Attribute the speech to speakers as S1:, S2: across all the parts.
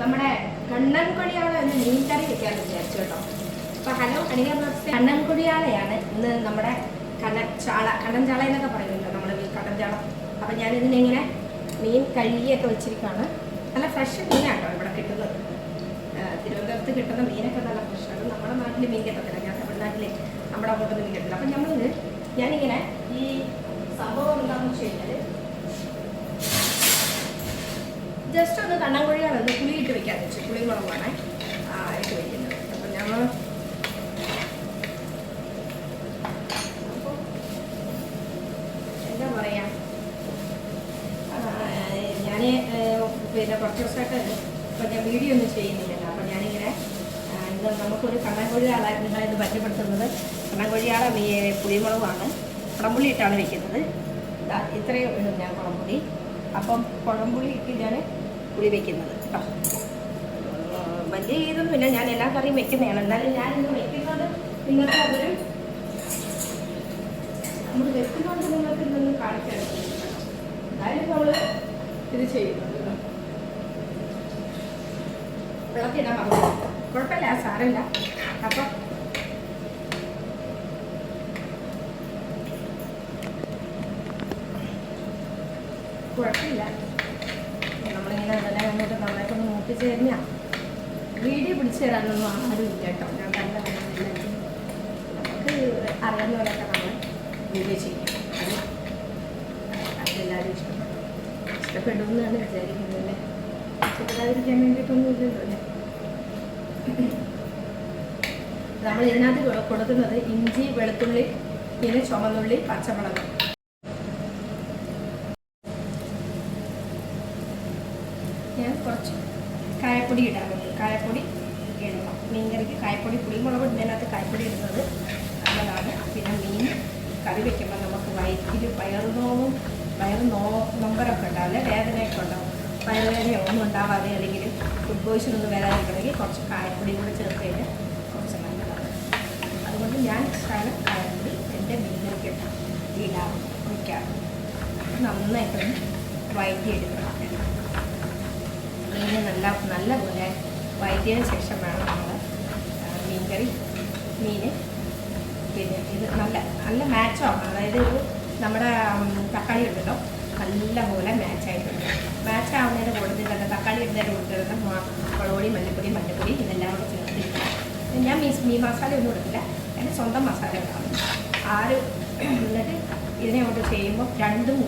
S1: നമ്മുടെ കണ്ണൻകൊടിയാള എന്ന് മീൻകറി വെക്കാൻ വിചാരിച്ചു കേട്ടോ. അപ്പൊ ഹലോ അനിക കണ്ണൻകൊടിയാളയാണ് ഇന്ന് നമ്മുടെ കണ്ണൻ ചാള കണ്ണൻ എന്നൊക്കെ പറയുന്നുണ്ടോ നമ്മുടെ കണ്ണൻ ചാള. അപ്പൊ ഞാൻ ഇതിനെങ്ങനെ മീൻ കഴുകിയൊക്കെ വെച്ചിരിക്കുകയാണ്. നല്ല ഫ്രഷ് മീനാട്ടോ ഇവിടെ കിട്ടുന്നത്. തിരുവനന്തപുരത്ത് കിട്ടുന്ന മീനൊക്കെ നല്ല ഫ്രഷാണ് നമ്മുടെ നാട്ടിൽ മീൻ കിട്ടത്തില്ല. ഞാൻ തമിഴ്നാട്ടിൽ നമ്മുടെ അങ്ങോട്ടൊന്നും മീൻ കിട്ടില്ല അപ്പം നമ്മൾ ഞാനിങ്ങനെ ഈ സംഭവം എന്താണെന്ന് വെച്ച് കഴിഞ്ഞാൽ ജസ്റ്റ് ഒന്ന് കണ്ണൻകുഴിയാണ് ഒന്ന് പുളി ഇട്ട് വെക്കാൻ വെച്ചു. പുളി മുളകാണ് ഇട്ട് വയ്ക്കുന്നത് അപ്പം ഞങ്ങൾ എന്താ പറയാ? ഞാൻ പിന്നെ കുറച്ച് ദിവസമായിട്ട് ഇപ്പം ഞാൻ വീഡിയോ ഒന്നും ചെയ്യുന്നില്ലല്ലോ. അപ്പം ഞാനിങ്ങനെ ഇത് നമുക്കൊരു കണ്ണൻകുഴിയാളെ നിങ്ങളെ ഇത് പരിചയപ്പെടുത്തുന്നത് കണ്ണൻകുഴിയാളെ മീ പുളിമുളകാണ്. കുടംപുളി ഇട്ടാണ് വെക്കുന്നത്. ഇത്രയും ഇടും ഞാൻ കുടംപുളി. അപ്പം കുടംപുളി ഇട്ട് ഞാൻ പുളി വെക്കുന്നത് വലിയ ഇതൊന്നുമില്ല ഞാൻ എല്ലാ കറിയും വെക്കുന്നതാണ്. എന്നാലും ഞാൻ ഇന്ന് വെക്കുന്നത് നിങ്ങൾക്ക് അതൊരു നമ്മൾ വെക്കുന്നതുകൊണ്ട് നിങ്ങൾക്ക് ഇന്നൊന്ന് കാണിക്കാൻ ഇത് ചെയ്യുന്നത്. വെള്ളത്തിടാൻ പറഞ്ഞു കുഴപ്പമില്ല സാരമില്ല. അപ്പം കുഴപ്പമില്ല നമ്മളിങ്ങനെ അതെല്ലാം അങ്ങോട്ട് കഴിഞ്ഞാൽ വീഡിയോ പിടിച്ചു തരാനൊന്നും ആരും കേട്ടോ. ഞാൻ വന്നില്ല. നമുക്ക് അറിയാവുന്ന പോലെയൊക്കെ നമ്മൾ വീഡിയോ ചെയ്യും. അത് അതെല്ലാവരും ഇഷ്ടപ്പെടും. ഇഷ്ടപ്പെടുമെന്നാണ് വിചാരിക്കുന്നത് അല്ലേ? ഇഷ്ടപ്പെടാതിരിക്കാൻ വേണ്ടിയിട്ടൊന്നും ഇല്ലല്ലോ അല്ലേ? നമ്മൾ ഇതിനകത്ത് കൊടുക്കുന്നത് ഇഞ്ചി വെളുത്തുള്ളി പിന്നെ ചുമന്നുള്ളി പച്ചമുളക് ഞാൻ കുറച്ച് കായപ്പൊടി ഇടാറുണ്ട് കായപ്പൊടി ഇടണം. മീൻ കറിക്ക് കായപ്പൊടി പുളിമുളക് ഇടുന്നതിനകത്ത് കായപ്പൊടി ഇടുന്നത് നല്ലതാണ്. പിന്നെ മീൻ കറി വെക്കുമ്പോൾ നമുക്ക് വയറ്റിൽ വയറുനോവും വയറ് നോ നൊമ്പരൊക്കെ ഉണ്ടാവില്ല? വേദനയൊക്കെ ഉണ്ടാവും. വയറുവേദനയോ ഒന്നും ഉണ്ടാവാതെ അല്ലെങ്കിൽ ഫുഡ് പോയിസൺ ഒന്നും വരാതിരിക്കണമെങ്കിൽ കുറച്ച് കായപ്പൊടി കൂടെ ചേർത്ത് കഴിഞ്ഞാൽ കുറച്ച് നല്ലതാണ്. അതുകൊണ്ട് ഞാൻ ഇഷ്ടമാണ് കായപ്പൊടി എന്റെ മീൻ കറിക്ക് ഇടാറ് വയ്ക്കാറ് നന്നായിട്ടൊന്ന് വയറ്റിയെടുക്കണം മീൻ നല്ല നല്ലപോലെ വഴറ്റിയതിന് ശേഷം വേണം നമ്മൾ മീൻകറി മീൻ പിന്നെ ഇത് നല്ല നല്ല മാച്ചാണ് അതായത് ഒരു നമ്മുടെ തക്കാളി ഉണ്ടല്ലോ നല്ലപോലെ മാച്ചായിട്ടുണ്ട് മാച്ച് ആവുന്നതിന്റെ കൂടുതൽ തക്കാളി ഇടുന്നതിന് തന്നെ മുളകുപൊടി മല്ലിപ്പൊടി മഞ്ഞപ്പൊടി ഇതെല്ലാം കൂടെ ചേർത്തിട്ടുണ്ട് ഞാൻ മീൻ മീൻ മസാല ഒന്നും ഇടത്തില്ല. എന്റെ സ്വന്തം മസാല ഉണ്ടാവും ആറ് എന്നിട്ട് ഇതിനെ കൊണ്ട് ചെയ്യുമ്പോൾ രണ്ടും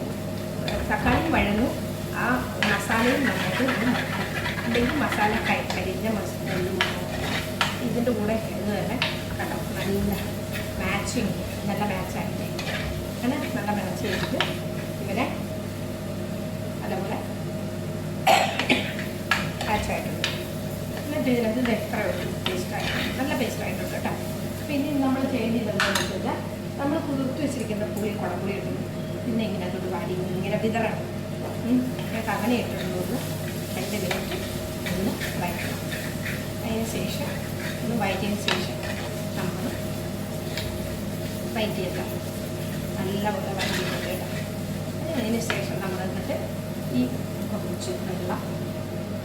S1: തക്കാളി വഴന്നു. ആ മസാലയും നന്നായിട്ട് ഒന്ന് അല്ലെങ്കിൽ മസാല കൈ മസാല ഇതിന്റെ കൂടെ ഇത് തന്നെ കണ്ടോ? നല്ല മാച്ചിങ് നല്ല മാച്ചായിട്ട് അങ്ങനെ നല്ല മാച്ച് ചെയ്തിട്ട് ഇവരെ അതേപോലെ മാച്ചായിട്ടുണ്ട് എന്നിട്ട് ഇതിനകത്ത് ഇത് എത്ര പേസ്റ്റായിട്ടുണ്ട് നല്ല പേസ്റ്റായിട്ടുണ്ട് കേട്ടോ. പിന്നെ നമ്മൾ ചെയ്യുന്നത് എന്താണെന്ന് വെച്ചാൽ നമ്മൾ കുതിർത്ത് വെച്ചിരിക്കുന്ന പുളി കുടംപുളി ഇടുന്നു. പിന്നെ ഇങ്ങനെ അതൊരു വാടി ഇങ്ങനെ വിതറണം. എന്നിട്ട് അങ്ങനെ ഇട്ടിട്ടുള്ളൂ. രണ്ട് മിനിറ്റ് ഒന്ന് വഴറ്റണം അതിന് ശേഷം ഒന്ന് വഴറ്റിയതിന് ശേഷം നമ്മൾ വഴറ്റിയേക്കാം നല്ലപോലെ വഴറ്റിയിട്ടുണ്ട് കേട്ടോ. അതിന് ശേഷം നമ്മൾ എന്നിട്ട് ഈ കുറച്ച് വെള്ളം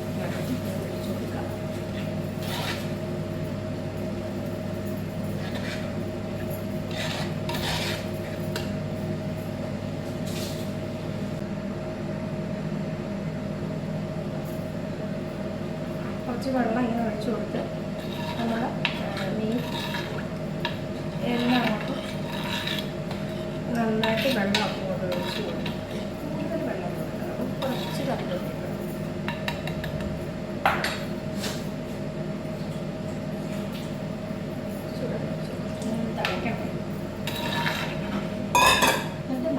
S1: ഇങ്ങോട്ട് ഒഴിച്ച് കൊടുക്കാം കുറച്ച് വെള്ളം ഇങ്ങനെ ഒഴിച്ച് കൊടുത്ത് നമ്മൾ മീൻ എല്ലാം നന്നായിട്ട് വെള്ളം അങ്ങോട്ട് ഒഴിച്ച് കൊടുക്കും. വെള്ളം കൊടുക്കണം കുറച്ച് കറിവേപ്പില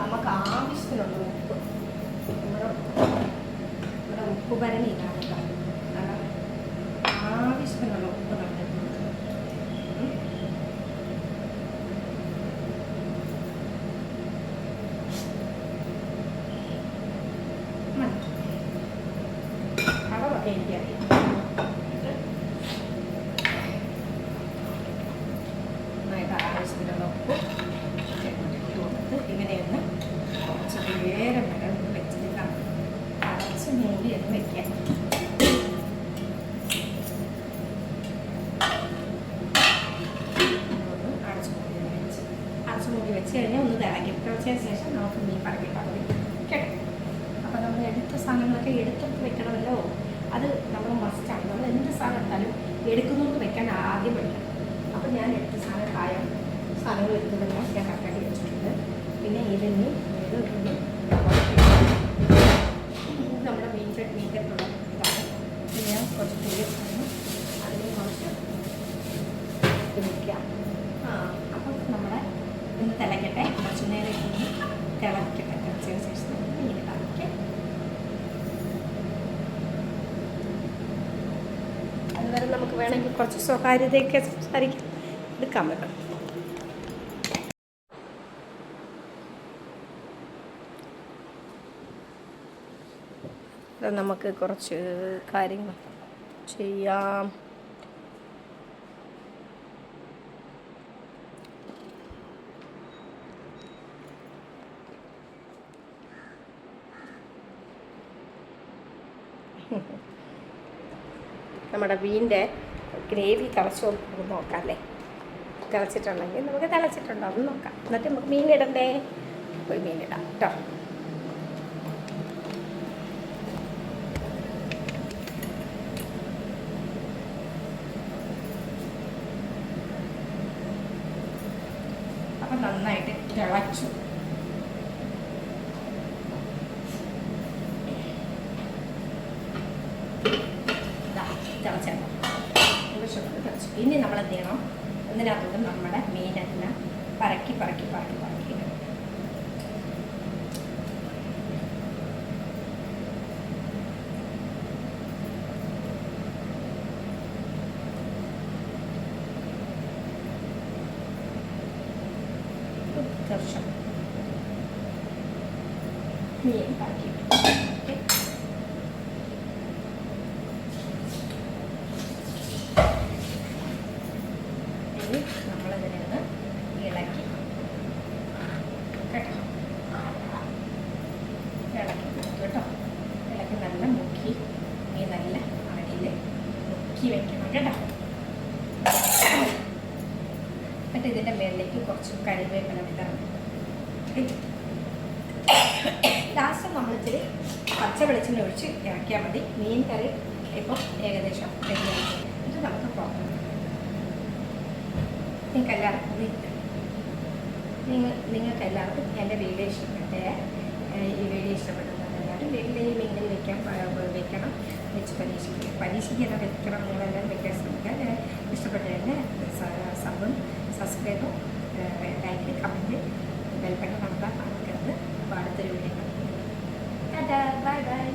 S1: നമുക്ക് ആവശ്യത്തിനുള്ള ഉപ്പ്. നമ്മുടെ ഉപ്പ് ഭരണി എനിക്കറിയാം നന്നായിട്ട് ആവശ്യത്തിനുള്ള ഉപ്പ് ഇട്ട് കൊടുത്ത് ഇങ്ങനെയൊന്ന് കുറച്ച് നേരം വരെ വെച്ചിട്ട് കാണും അടച്ച് മൂടി ഒന്ന് വെക്കാം കുറച്ചുകൂടി വെച്ച് കഴിഞ്ഞാൽ ഒന്ന് തിളക്കിട്ട് വെച്ചതിന് ശേഷം നമുക്ക് മീൻ പറക്കി പകുതി കേട്ടോ? അപ്പം നമ്മൾ എടുത്ത സാധനങ്ങളൊക്കെ എടുത്തിട്ട് വെക്കണമല്ലോ. അത് നമ്മൾ മസ്റ്റാണ് നമ്മൾ എന്ത് സാധനം എടുത്താലും എടുക്കുന്നവർക്ക് വെക്കാൻ ആദ്യം പഠിക്കണം അപ്പം ഞാൻ എടുത്ത സാധനം കായം സാധനങ്ങൾ എടുത്തതെല്ലാം ഞാൻ കറക്റ്റാക്കി വെച്ചിട്ടുണ്ട്. പിന്നെ ഇതിന് ഇത് നമ്മുടെ മീൻ ചട്ടി മീൻകറിക്കുള്ള ഇതാണ് പിന്നെ ഞാൻ കുറച്ച് പുളി സാധനം അതിന് കുറച്ച് ഇത് വയ്ക്കാം ആ അപ്പം നമ്മുടെ ഒന്ന് തിളയ്ക്കട്ടെ കുറച്ച് നേരം ഒന്ന് തിളയ്ക്കട്ടെ തിളച്ചതിന് ശേഷം നമുക്ക് മീൻ ഇടാം ഓക്കെ അതുവരെ നമുക്ക് വേണമെങ്കിൽ കുറച്ച് സ്വകാര്യതയൊക്കെ സംസാരിക്കാം. എടുക്കാൻ പറ്റും നമുക്ക് കുറച്ച് കാര്യങ്ങൾ ചെയ്യാം. നമ്മുടെ മീനിന്റെ ഗ്രേവി തിളച്ചോ നമുക്ക് നോക്കാം അല്ലേ? തിളച്ചിട്ടുണ്ടെങ്കിൽ നമുക്ക് തിളച്ചിട്ടുണ്ടോ. എന്ന് നോക്കാം. എന്നിട്ട് നമുക്ക് മീൻ ഇടണ്ടേ? ഒരു മീൻ ഇടാം കേട്ടോ. നന്നായിട്ട് തിളച്ചു. ഇനി നമ്മൾ എന്ത് ചെയ്യണം? ഇതിനകത്തോട്ട് നമ്മുടെ മീനെല്ലാം പറക്കി പറക്കി പറക്കി പറക്കി ഇടണം. അത്യാവശ്യം മീൻ പറക്കി ഓക്കെ ഇനി നമ്മളിതിനെ ഒന്ന് ഇളക്കി കേട്ടോ ഇളക്കി കൊടുത്തു കേട്ടോ ഇളക്കി നല്ല മുക്കി ഈ നല്ല അടിയിൽ മുക്കി വെക്കണം കേട്ടോ എന്നിട്ട് ഇതിന്റെ മേലിലേക്ക് കുറച്ച് കറിവേപ്പില വിതറണം ലാസ്റ്റ് നമ്മൾ ഇച്ചിരി പച്ച വെളിച്ചെണ്ണ ഒഴിച്ച് ഇറക്കിയാൽ മതി. മീൻ കറി ഇപ്പൊ ഏകദേശം റെഡിയായി എന്നിട്ട് നമുക്ക് പോകാം. നിങ്ങൾക്ക് എല്ലാവർക്കും നിങ്ങൾ നിങ്ങൾക്ക് എല്ലാവർക്കും എന്റെ വീഡിയോ ഇഷ്ടപ്പെട്ടേ? ഈ വീഡിയോ ഇഷ്ടപ്പെടുന്നത് എല്ലാവരും വീട്ടിൽ ഈ മീൻ വെക്കാൻ വെക്കണം വെച്ച് പ്രാദേശികത വെക്കണം എന്നുള്ളതെല്ലാം വെക്കാൻ ശ്രമിക്കാൻ ഇഷ്ടപ്പെട്ട തന്നെ സബും സബ്സ്ക്രൈബും ലൈക്ക് കമന്റ് ബെൽബട്ടൺ നടത്താൻ മറക്കരുത്. അപ്പോൾ അടുത്തൊരു വീഡിയോ ബൈ ബൈ